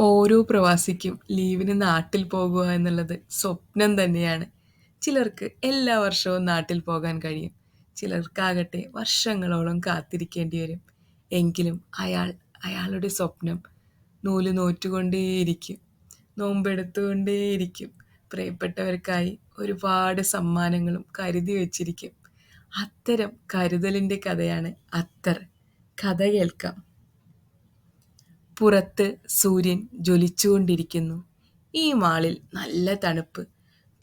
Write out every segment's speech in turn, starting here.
ഓരോ പ്രവാസിക്കും ലീവിന് നാട്ടിൽ പോകുക എന്നുള്ളത് സ്വപ്നം തന്നെയാണ്. ചിലർക്ക് എല്ലാ വർഷവും നാട്ടിൽ പോകാൻ കഴിയും. ചിലർക്കാകട്ടെ വർഷങ്ങളോളം കാത്തിരിക്കേണ്ടി വരും. എങ്കിലും അയാൾ അയാളുടെ സ്വപ്നം നൂൽ നോറ്റുകൊണ്ടേയിരിക്കും. നോമ്പെടുത്തുകൊണ്ടേയിരിക്കും. പ്രിയപ്പെട്ടവർക്കായി ഒരുപാട് സമ്മാനങ്ങളും കരുതി വച്ചിരിക്കും. അത്തരം കരുതലിന്റെ കഥയാണ് അത്തർ. കഥ കേൾക്കാം. പുറത്ത് സൂര്യൻ ജ്വലിച്ചുകൊണ്ടിരിക്കുന്നു. ഈ മാളിൽ നല്ല തണുപ്പ്.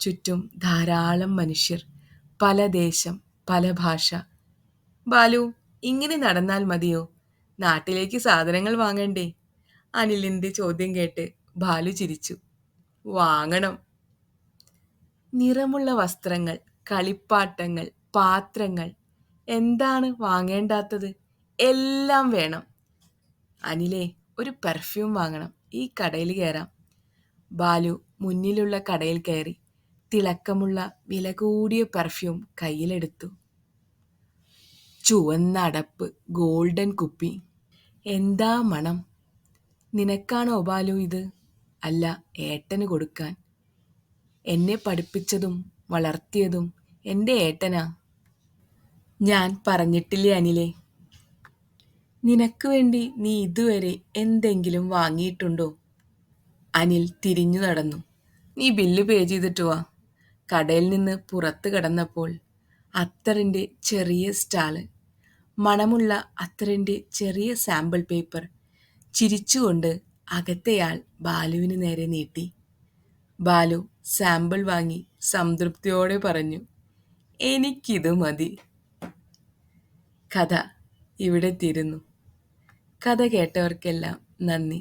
ചുറ്റും ധാരാളം മനുഷ്യർ. പല ദേശം, പല ഭാഷ. ബാലു, ഇങ്ങനെ നടന്നാൽ മതിയോ? നാട്ടിലേക്ക് സാധനങ്ങൾ വാങ്ങണ്ടേ? അനിലിന്റെ ചോദ്യം കേട്ട് ബാലു ചിരിച്ചു. വാങ്ങണം. നിറമുള്ള വസ്ത്രങ്ങൾ, കളിപ്പാട്ടങ്ങൾ, പാത്രങ്ങൾ. എന്താണ് വാങ്ങേണ്ടാത്തത്? എല്ലാം വേണം. അനിലേ, ഒരു പെർഫ്യൂം വാങ്ങണം. ഈ കടയിൽ കയറാം. ബാലു മുന്നിലുള്ള കടയിൽ കയറി. തിളക്കമുള്ള വില കൂടിയ പെർഫ്യൂം കയ്യിലെടുത്തു. ചുവന്ന അടപ്പ്, ഗോൾഡൻ കുപ്പി. എന്താ മണം! നിനക്കാണോ ബാലു ഇത്? അല്ല, ഏട്ടന് കൊടുക്കാൻ. എന്നെ പഠിപ്പിച്ചതും വളർത്തിയതും എന്റെ ഏട്ടനാ. ഞാൻ പറഞ്ഞിട്ടില്ലേ അനിലേ? നിനക്ക് വേണ്ടി നീ ഇതുവരെ എന്തെങ്കിലും വാങ്ങിയിട്ടുണ്ടോ? അനിൽ തിരിഞ്ഞു നടന്നു. നീ ബില്ല് പേ ചെയ്തിട്ട് വാ. കടയിൽ നിന്ന് പുറത്തു കടന്നപ്പോൾ അത്തറിന്റെ ചെറിയ സ്റ്റാൾ. മണമുള്ള അത്തറിന്റെ ചെറിയ സാമ്പിൾ പേപ്പർ. ചിരിച്ചുകൊണ്ട് അകത്തെയാൾ ബാലുവിന് നേരെ നീട്ടി. ബാലു സാമ്പിൾ വാങ്ങി സംതൃപ്തിയോടെ പറഞ്ഞു, എനിക്കിത് മതി. കഥ ഇവിടെ തീരുന്നു. കഥ കേട്ടവർക്കെല്ലാം നന്ദി.